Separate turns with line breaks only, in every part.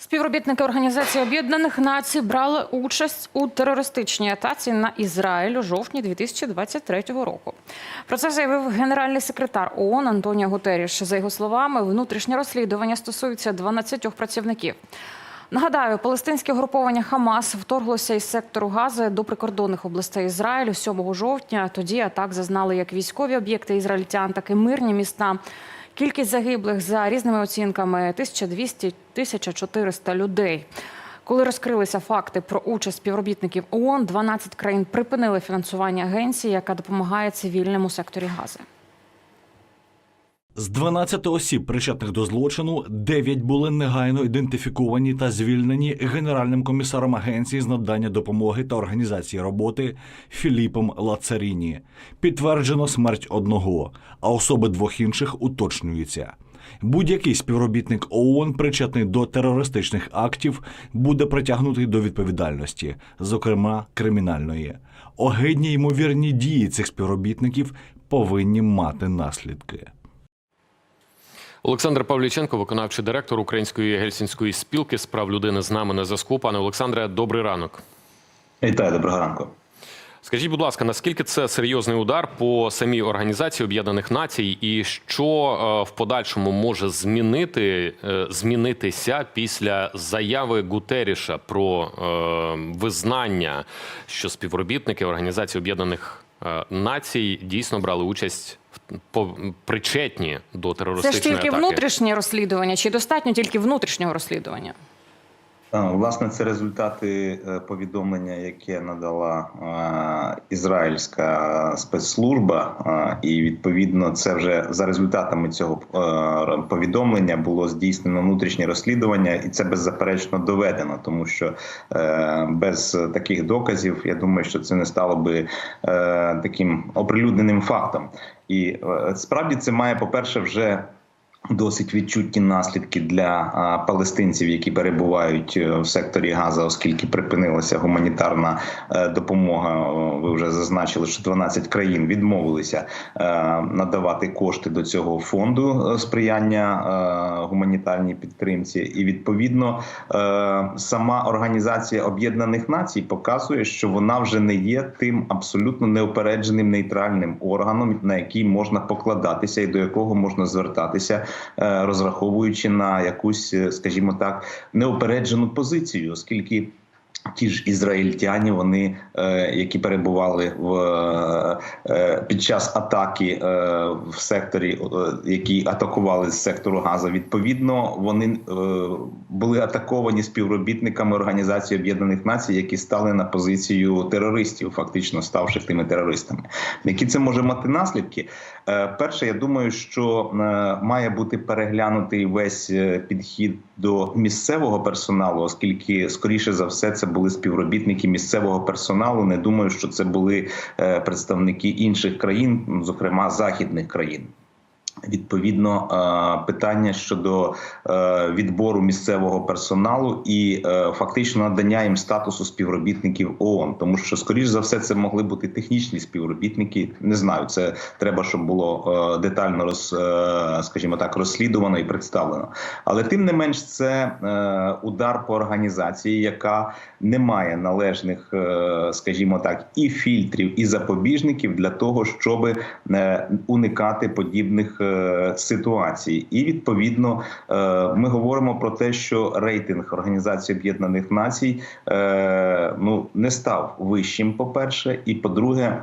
Співробітники Організації Об'єднаних Націй брали участь у терористичній атаці на Ізраїль у жовтні 2023 року. Про це заявив генеральний секретар ООН Антоніо Гутеріш. За його словами, внутрішнє розслідування стосується 12 працівників. Нагадаю, палестинське угруповання Хамас вторглося із сектору Гази до прикордонних областей Ізраїлю 7 жовтня. Тоді атак зазнали як військові об'єкти ізраїльтян, так і мирні міста. Кількість загиблих за різними оцінками 1200-1400 людей. Коли розкрилися факти про участь співробітників ООН, 12 країн припинили фінансування агенції, яка допомагає цивільному секторі Гази.
З 12 осіб, причетних до злочину, 9 були негайно ідентифіковані та звільнені генеральним комісаром агенції з надання допомоги та організації роботи Філіпом Лацаріні. Підтверджено смерть одного, а особи двох інших уточнюються. Будь-який співробітник ООН, причетний до терористичних актів, буде притягнутий до відповідальності, зокрема кримінальної. Огидні ймовірні дії цих співробітників повинні мати наслідки.
Олександр Павліченко, виконавчий директор Української гельсінської спілки з прав людини з нами на зв'язку. Пане Олександре, добрий ранок.
Вітаю, доброго ранку.
Скажіть, будь ласка, наскільки це серйозний удар по самій організації Об'єднаних Націй, і що е, в подальшому може змінити е, змінитися після заяви Гутеріша про е, визнання, що співробітники Організації Об'єднаних Націй дійсно брали участь в до терористичної до
Це ж тільки
атаки?
внутрішнє розслідування, чи достатньо тільки внутрішнього розслідування?
А, Власне, це результати е, повідомлення, яке надала е, ізраїльська спецслужба, е, і відповідно це вже за результатами цього е, повідомлення було здійснено внутрішнє розслідування, і це беззаперечно доведено, тому що е, без таких доказів я думаю, що це не стало би е, таким оприлюдненим фактом. І е, справді це має, по-перше, вже Досить відчутні наслідки для а, палестинців, які перебувають е, в секторі Газа, оскільки припинилася гуманітарна е, допомога. Ви вже зазначили, що 12 країн відмовилися е, надавати кошти до цього фонду е, сприяння е, гуманітарній підтримці, і відповідно е, сама організація Об'єднаних Націй показує, що вона вже не є тим абсолютно неупередженим нейтральним органом, на який можна покладатися і до якого можна звертатися розраховуючи на якусь, е, скажімо так, неупереджену позицію, оскільки. Ті ж ізраїльтяні, вони е, які перебували в е, під час атаки е, в секторі, які атакували з сектору Газа. Відповідно, вони були атаковані співробітниками Організації Об'єднаних Націй, які стали на позицію терористів, фактично ставши тими терористами. Які це може мати наслідки? Перше, я думаю, що має бути переглянутий весь підхід до місцевого персоналу, оскільки скоріше за все це були співробітники місцевого персоналу. Не думаю, що це були е, представники інших країн, зокрема західних країн. Відповідно, е, питання щодо е, відбору місцевого персоналу і е, фактично надання їм статусу співробітників ООН, тому що скоріш за все це могли бути технічні співробітники. Не знаю, це треба, щоб було детально роз, скажімо так, розслідувано і представлено. Але тим не менш, це удар по організації, яка не має належних, скажімо так, і фільтрів, і запобіжників для того, щоб уникати подібних ситуацій. І відповідно е, ми говоримо про те, що рейтинг Організації Об'єднаних Націй е, ну не став вищим, по перше, і по-друге.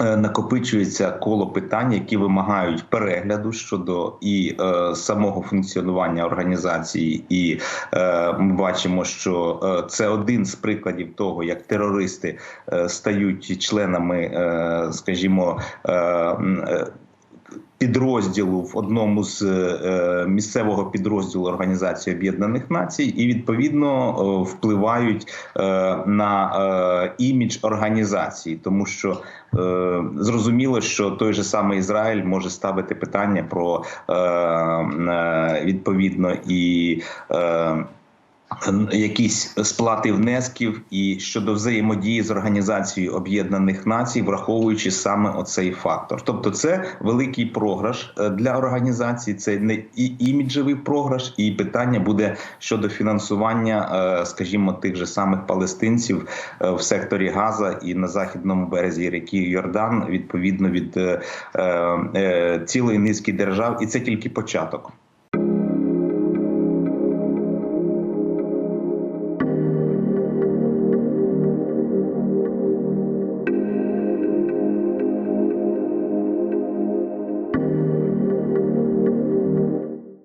е, Накопичується коло питань, які вимагають перегляду щодо і е, самого функціонування організації, і е, ми бачимо, що е, це один з прикладів того, як терористи е, стають членами, е, скажімо, е, е, підрозділу в одному з е, місцевого підрозділу Організації Об'єднаних Націй, і відповідно е, впливають е, на е, імідж організації, тому що е, зрозуміло, що той же самий Ізраїль може ставити питання про е, е, відповідно і. Якісь сплати внесків і щодо взаємодії з організацією Об'єднаних Націй, враховуючи саме оцей фактор. Тобто, це великий програш е, для організації. Це не і іміджевий програш, і питання буде щодо фінансування, е, скажімо, тих же самих палестинців е, в секторі Газа і на західному березі ріки Йордан, відповідно від цілої низки держав, і це тільки початок.